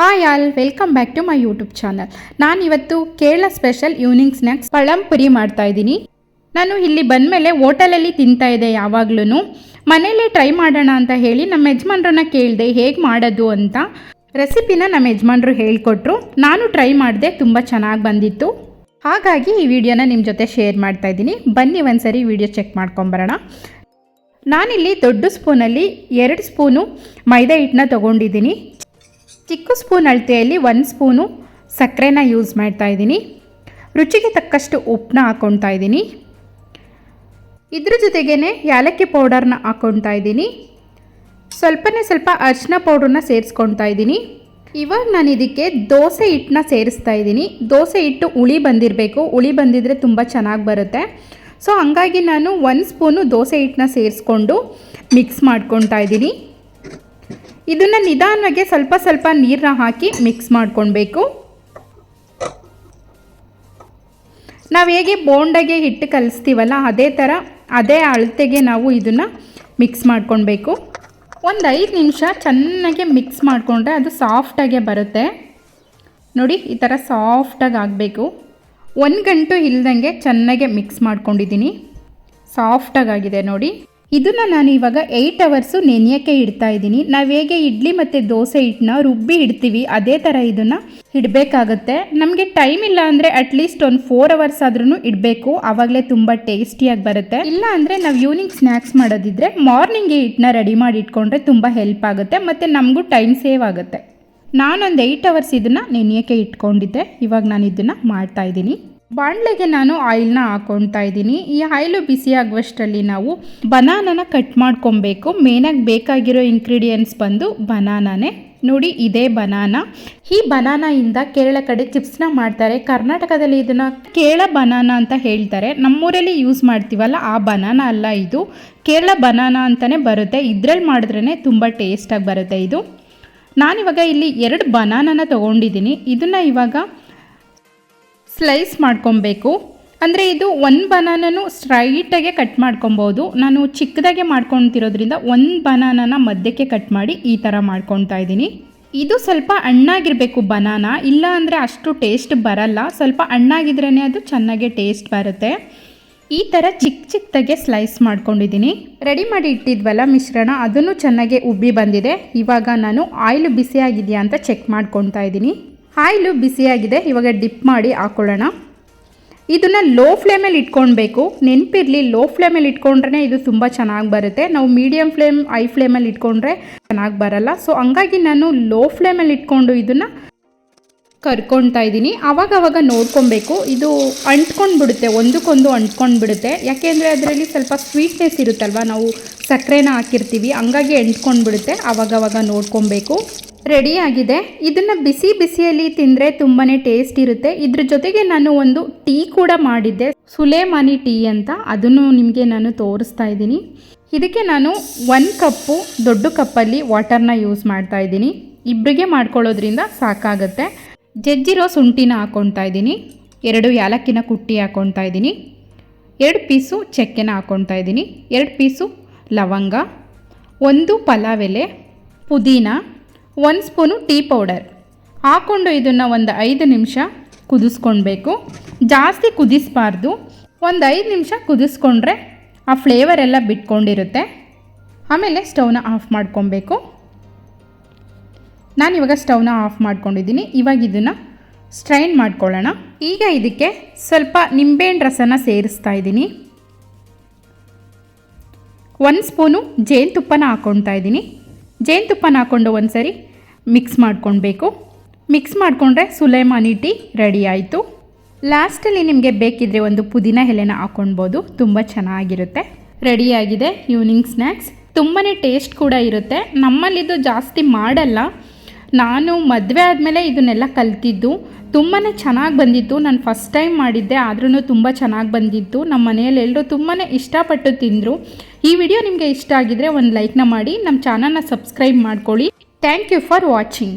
Hi all welcome back to my YouTube channel ನಾನು ಇವತ್ತು Kerala special evening snacks pazham puri ಮಾಡ್ತಾ ಇದ್ದೀನಿ. ನಾನು ಇಲ್ಲಿ ಬಂದಮೇಲೆ ಹೋಟೆಲಲ್ಲಿ ತಿಂತಾ ಇದೆ ಯಾವಾಗ್ಲೂ ಮನೇಲೆ ಟ್ರೈ ಮಾಡೋಣ ಅಂತ ಹೇಳಿ ನಮ್ಮ ಯಜಮಾನ್ರನ್ನ ಕೇಳಿದೆ ಹೇಗೆ ಮಾಡೋದು ಅಂತ. ರೆಸಿಪಿನ ನಮ್ಮ ಯಜಮಾನ್ರು ಹೇಳಿಕೊಟ್ರು. ನಾನು ಟ್ರೈ ಮಾಡಿದೆ ತುಂಬ ಚೆನ್ನಾಗಿ ಬಂದಿತ್ತು. ಹಾಗಾಗಿ ಈ ವಿಡಿಯೋನ ನಿಮ್ಮ ಜೊತೆ ಶೇರ್ ಮಾಡ್ತಾ ಇದ್ದೀನಿ. ಬನ್ನಿ ಒಂದ್ಸರಿ ವಿಡಿಯೋ ಚೆಕ್ ಮಾಡ್ಕೊಂಬರೋಣ. ನಾನಿಲ್ಲಿ ದೊಡ್ಡ ಸ್ಪೂನಲ್ಲಿ ಎರಡು ಸ್ಪೂನು ಮೈದಾ ಹಿಟ್ಟನ್ನ ತೊಗೊಂಡಿದ್ದೀನಿ. ಚಿಕ್ಕ ಸ್ಪೂನ್ ಅಳತೆಯಲ್ಲಿ ಒಂದು ಸ್ಪೂನು ಸಕ್ಕರೆನ ಯೂಸ್ ಮಾಡ್ತಾ ಇದ್ದೀನಿ. ರುಚಿಗೆ ತಕ್ಕಷ್ಟು ಉಪ್ಪನ್ನ ಹಾಕ್ಕೊಳ್ತಾ ಇದ್ದೀನಿ. ಇದ್ರ ಜೊತೆಗೇ ಯಾಲಕ್ಕಿ ಪೌಡರ್ನ ಹಾಕ್ಕೊಳ್ತಾ ಇದ್ದೀನಿ. ಸ್ವಲ್ಪನೇ ಸ್ವಲ್ಪ ಅರಿಶಿನ ಪೌಡ್ರನ್ನ ಸೇರಿಸ್ಕೊಳ್ತಾ ಇದ್ದೀನಿ. ಇವಾಗ ನಾನು ಇದಕ್ಕೆ ದೋಸೆ ಹಿಟ್ಟನ್ನ ಸೇರಿಸ್ತಾ ಇದ್ದೀನಿ. ದೋಸೆ ಹಿಟ್ಟು ಹುಳಿ ಬಂದಿರಬೇಕು. ಹುಳಿ ಬಂದಿದ್ರೆ ತುಂಬ ಚೆನ್ನಾಗಿ ಬರುತ್ತೆ. ಸೊ ಹಂಗಾಗಿ ನಾನು ಒಂದು ಸ್ಪೂನು ದೋಸೆ ಹಿಟ್ಟನ್ನ ಸೇರಿಸ್ಕೊಂಡು ಮಿಕ್ಸ್ ಮಾಡ್ಕೊಳ್ತಾ ಇದ್ದೀನಿ. ಇದನ್ನು ನಿಧಾನವಾಗಿ ಸ್ವಲ್ಪ ಸ್ವಲ್ಪ ನೀರನ್ನ ಹಾಕಿ ಮಿಕ್ಸ್ ಮಾಡ್ಕೊಳ್ಬೇಕು. ನಾವು ಹೇಗೆ ಬೋಂಡಗೆ ಹಿಟ್ಟು ಕಲಿಸ್ತೀವಲ್ಲ ಅದೇ ಥರ ಅದೇ ಅಳತೆಗೆ ನಾವು ಇದನ್ನು ಮಿಕ್ಸ್ ಮಾಡ್ಕೊಳ್ಬೇಕು. ಒಂದು ಐದು ನಿಮಿಷ ಚೆನ್ನಾಗಿ ಮಿಕ್ಸ್ ಮಾಡಿಕೊಂಡ್ರೆ ಅದು ಸಾಫ್ಟಾಗೆ ಬರುತ್ತೆ. ನೋಡಿ, ಈ ಥರ ಸಾಫ್ಟಾಗಿ ಆಗಬೇಕು. ಒಂದು ಗಂಟು ಇಲ್ದಂಗೆ ಚೆನ್ನಾಗೆ ಮಿಕ್ಸ್ ಮಾಡ್ಕೊಂಡಿದ್ದೀನಿ. ಸಾಫ್ಟಾಗಿ ಆಗಿದೆ ನೋಡಿ. ಇದನ್ನು ನಾನು ಇವಾಗ ಏಯ್ಟ್ ಅವರ್ಸು ನೆನೆಯೋಕ್ಕೆ ಇಡ್ತಾ ಇದ್ದೀನಿ. ನಾವು ಹೇಗೆ ಇಡ್ಲಿ ಮತ್ತು ದೋಸೆ ಹಿಟ್ಟನ್ನ ರುಬ್ಬಿ ಇಡ್ತೀವಿ, ಅದೇ ಥರ ಇದನ್ನು ಇಡಬೇಕಾಗತ್ತೆ. ನಮಗೆ ಟೈಮ್ ಇಲ್ಲ ಅಂದರೆ ಅಟ್ಲೀಸ್ಟ್ ಒಂದು ಫೋರ್ ಅವರ್ಸ್ ಆದ್ರೂ ಇಡಬೇಕು. ಆವಾಗಲೇ ತುಂಬ ಟೇಸ್ಟಿಯಾಗಿ ಬರುತ್ತೆ. ಇಲ್ಲ ಅಂದರೆ ನಾವು ಈವ್ನಿಂಗ್ ಸ್ನ್ಯಾಕ್ಸ್ ಮಾಡೋದಿದ್ರೆ ಮಾರ್ನಿಂಗ್ ಹಿಟ್ಟನ್ನ ರೆಡಿ ಮಾಡಿ ಇಟ್ಕೊಂಡ್ರೆ ತುಂಬ ಹೆಲ್ಪ್ ಆಗುತ್ತೆ, ಮತ್ತು ನಮಗೂ ಟೈಮ್ ಸೇವ್ ಆಗುತ್ತೆ. ನಾನೊಂದು ಏಯ್ಟ್ ಅವರ್ಸ್ ಇದನ್ನು ನೆನೆಯೋಕ್ಕೆ ಇಟ್ಕೊಂಡಿದ್ದೆ. ಇವಾಗ ನಾನು ಇದನ್ನು ಮಾಡ್ತಾ ಇದ್ದೀನಿ. ಬಾಣಲೆಗೆ ನಾನು ಆಯಿಲ್ನ ಹಾಕೊಳ್ತಾ ಇದ್ದೀನಿ. ಈ ಆಯಿಲು ಬಿಸಿ ಆಗುವಷ್ಟರಲ್ಲಿ ನಾವು ಬನಾನನ ಕಟ್ ಮಾಡ್ಕೊಬೇಕು. ಮೇನಾಗಿ ಬೇಕಾಗಿರೋ ಇಂಗ್ರೀಡಿಯೆಂಟ್ಸ್ ಬಂದು ಬನಾನನೇ. ನೋಡಿ, ಇದೇ ಬನಾನ. ಈ ಬನಾನಿಂದ ಕೇರಳ ಕಡೆ ಚಿಪ್ಸ್ನ ಮಾಡ್ತಾರೆ. ಕರ್ನಾಟಕದಲ್ಲಿ ಇದನ್ನು ಕೇರಳ ಬನಾನ ಅಂತ ಹೇಳ್ತಾರೆ. ನಮ್ಮೂರಲ್ಲಿ ಯೂಸ್ ಮಾಡ್ತೀವಲ್ಲ, ಆ ಬನಾನ ಅಲ್ಲ ಇದು. ಕೇರಳ ಬನಾನ ಅಂತಲೇ ಬರುತ್ತೆ. ಇದ್ರಲ್ಲಿ ಮಾಡಿದ್ರೇ ತುಂಬ ಟೇಸ್ಟಾಗಿ ಬರುತ್ತೆ ಇದು. ನಾನಿವಾಗ ಇಲ್ಲಿ ಎರಡು ಬನಾನನ ತೊಗೊಂಡಿದ್ದೀನಿ. ಇದನ್ನು ಇವಾಗ ಸ್ಲೈಸ್ ಮಾಡ್ಕೊಬೇಕು. ಅಂದರೆ ಇದು ಒಂದು ಬನಾನನು ಸ್ಟ್ರೈಟಾಗೆ ಕಟ್ ಮಾಡ್ಕೊಬೋದು. ನಾನು ಚಿಕ್ಕದಾಗೆ ಮಾಡ್ಕೊತಿರೋದ್ರಿಂದ ಒಂದು ಬನಾನನ ಮಧ್ಯಕ್ಕೆ ಕಟ್ ಮಾಡಿ ಈ ಥರ ಮಾಡ್ಕೊತಾ ಇದ್ದೀನಿ. ಇದು ಸ್ವಲ್ಪ ಹಣ್ಣಾಗಿರಬೇಕು ಬನಾನ. ಇಲ್ಲ ಅಂದರೆ ಅಷ್ಟು ಟೇಸ್ಟ್ ಬರಲ್ಲ. ಸ್ವಲ್ಪ ಹಣ್ಣಾಗಿದ್ರೇ ಅದು ಚೆನ್ನಾಗೆ ಟೇಸ್ಟ್ ಬರುತ್ತೆ. ಈ ಥರ ಚಿಕ್ಕ ಚಿಕ್ಕದಾಗೆ ಸ್ಲೈಸ್ ಮಾಡ್ಕೊಂಡಿದ್ದೀನಿ. ರೆಡಿ ಮಾಡಿ ಇಟ್ಟಿದ್ವಲ್ಲ ಮಿಶ್ರಣ, ಅದನ್ನು ಚೆನ್ನಾಗಿ ಉಬ್ಬಿ ಬಂದಿದೆ. ಇವಾಗ ನಾನು ಆಯಿಲ್ ಬಿಸಿಯಾಗಿದೆಯಾ ಅಂತ ಚೆಕ್ ಮಾಡ್ಕೊತಾ ಇದ್ದೀನಿ. ಆಯಿಲು ಬಿಸಿಯಾಗಿದೆ. ಇವಾಗ ಡಿಪ್ ಮಾಡಿ ಹಾಕೊಳ್ಳೋಣ. ಇದನ್ನು ಲೋ ಫ್ಲೇಮಲ್ಲಿ ಇಟ್ಕೊಳ್ಬೇಕು. ನೆನಪಿರಲಿ, ಲೋ ಫ್ಲೇಮಲ್ಲಿ ಇಟ್ಕೊಂಡ್ರೆ ಇದು ತುಂಬ ಚೆನ್ನಾಗಿ ಬರುತ್ತೆ. ನಾವು ಮೀಡಿಯಮ್ ಫ್ಲೇಮ್ ಐ ಫ್ಲೇಮಲ್ಲಿ ಇಟ್ಕೊಂಡ್ರೆ ಚೆನ್ನಾಗಿ ಬರಲ್ಲ. ಸೊ ಹಂಗಾಗಿ ನಾನು ಲೋ ಫ್ಲೇಮಲ್ಲಿ ಇಟ್ಕೊಂಡು ಇದನ್ನು ಕರ್ಕೊಳ್ತಾ ಇದ್ದೀನಿ. ಆವಾಗ ಅವಾಗ ನೋಡ್ಕೊಬೇಕು. ಇದು ಅಂಟ್ಕೊಂಡು ಬಿಡುತ್ತೆ ಒಂದಕ್ಕೊಂದು ಅಂಟ್ಕೊಂಡು ಬಿಡುತ್ತೆ ಯಾಕೆಂದರೆ ಅದರಲ್ಲಿ ಸ್ವಲ್ಪ ಸ್ವೀಟ್ನೆಸ್ ಇರುತ್ತಲ್ವ? ನಾವು ಸಕ್ಕರೆನ ಹಾಕಿರ್ತೀವಿ. ಹಂಗಾಗಿ ಅಂಟ್ಕೊಂಡ್ಬಿಡುತ್ತೆ. ಆವಾಗವಾಗ ನೋಡ್ಕೊಬೇಕು. ರೆಡಿ ಆಗಿದೆ. ಇದನ್ನು ಬಿಸಿ ಬಿಸಿಯಲ್ಲಿ ತಿಂದರೆ ತುಂಬಾ ಟೇಸ್ಟ್ ಇರುತ್ತೆ. ಇದ್ರ ಜೊತೆಗೆ ನಾನು ಒಂದು ಟೀ ಕೂಡ ಮಾಡಿದ್ದೆ. ಸುಲೇಮಾನಿ ಟೀ ಅಂತ. ಅದನ್ನು ನಿಮಗೆ ನಾನು ತೋರಿಸ್ತಾ ಇದ್ದೀನಿ. ಇದಕ್ಕೆ ನಾನು ಒಂದು ಕಪ್ಪು ದೊಡ್ಡ ಕಪ್ಪಲ್ಲಿ ವಾಟರ್ನ ಯೂಸ್ ಮಾಡ್ತಾ ಇದ್ದೀನಿ. ಇಬ್ಬರಿಗೆ ಮಾಡ್ಕೊಳ್ಳೋದ್ರಿಂದ ಸಾಕಾಗುತ್ತೆ. ಜಜ್ಜಿರೋ ಶುಂಠಿನ ಹಾಕ್ಕೊಳ್ತಾ ಇದ್ದೀನಿ. ಎರಡು ಯಾಲಕ್ಕಿನ ಕುಟ್ಟಿ ಹಾಕ್ಕೊಳ್ತಾ ಇದ್ದೀನಿ. ಎರಡು ಪೀಸು ಚಕ್ಕೆನ ಹಾಕೊಳ್ತಾ ಇದ್ದೀನಿ. ಎರಡು ಪೀಸು ಲವಂಗ. ಒಂದು ಪಲಾವ್ ಎಲೆ ಪುದೀನ, ಒಂದು ಸ್ಪೂನು ಟೀ ಪೌಡರ್. ಹಾಕ್ಕೊಂಡು ಇದನ್ನು ಒಂದು ಐದು ನಿಮಿಷ ಕುದಿಸ್ಕೊಳ್ಬೇಕು. ಜಾಸ್ತಿ ಕುದಿಸ್ಬಾರ್ದು. ಒಂದು ಐದು ನಿಮಿಷ ಕುದಿಸ್ಕೊಂಡ್ರೆ ಆ ಫ್ಲೇವರ್ ಎಲ್ಲ ಬಿಟ್ಕೊಂಡಿರುತ್ತೆ. ಆಮೇಲೆ ಸ್ಟವ್ನ ಆಫ್ ಮಾಡ್ಕೊಬೇಕು ನಾನಿವಾಗ ಸ್ಟವ್ನ ಆಫ್ ಮಾಡ್ಕೊಂಡಿದ್ದೀನಿ. ಇವಾಗ ಇದನ್ನು ಸ್ಟ್ರೈನ್ ಮಾಡ್ಕೊಳ್ಳೋಣ. ಈಗ ಇದಕ್ಕೆ ಸ್ವಲ್ಪ ನಿಂಬೆಹಣ್ಣು ರಸನ ಸೇರಿಸ್ತಾ ಇದ್ದೀನಿ. ಒಂದು ಸ್ಪೂನು ಜೇನುತುಪ್ಪನ ಹಾಕ್ಕೊಳ್ತಾ ಇದ್ದೀನಿ. ಜೇನುತುಪ್ಪನ ಹಾಕ್ಕೊಂಡು ಒಂದು ಸರಿ ಮಿಕ್ಸ್ ಮಾಡ್ಕೊಳ್ಬೇಕು. ಮಿಕ್ಸ್ ಮಾಡಿಕೊಂಡ್ರೆ ಸುಲೈಮಾನಿ ಟೀ ರೆಡಿ ಆಯಿತು. ಲಾಸ್ಟಲ್ಲಿ ನಿಮಗೆ ಬೇಕಿದ್ದರೆ ಒಂದು ಪುದೀನ ಎಲೆನ ಹಾಕ್ಕೊಳ್ಬೋದು ತುಂಬ ಚೆನ್ನಾಗಿರುತ್ತೆ. ರೆಡಿಯಾಗಿದೆ ಈವ್ನಿಂಗ್ ಸ್ನ್ಯಾಕ್ಸ್ ತುಂಬಾ ಟೇಸ್ಟ್ ಕೂಡ ಇರುತ್ತೆ. ನಮ್ಮಲ್ಲಿದು ಜಾಸ್ತಿ ಮಾಡಲ್ಲ. ನಾನು ಮದುವೆ ಆದಮೇಲೆ ಇದನ್ನೆಲ್ಲ ಕಲ್ತಿದ್ದು ತುಂಬಾ ಚೆನ್ನಾಗಿ ಬಂದಿತ್ತು. ನಾನು ಫಸ್ಟ್ ಟೈಮ್ ಮಾಡಿದ್ದೆ ಆದ್ರೂ ತುಂಬ ಚೆನ್ನಾಗಿ ಬಂದಿತ್ತು. ನಮ್ಮ ಮನೆಯಲ್ಲಿ ಎಲ್ಲರೂ ತುಂಬಾ ಇಷ್ಟಪಟ್ಟು ತಿಂದರು. ಈ ವಿಡಿಯೋ ನಿಮಗೆ ಇಷ್ಟ ಆಗಿದರೆ ಒಂದು ಲೈಕ್ನ ಮಾಡಿ ನಮ್ಮ ಚಾನಲ್ನ ಸಬ್ಸ್ಕ್ರೈಬ್ ಮಾಡ್ಕೊಳ್ಳಿ. Thank you for watching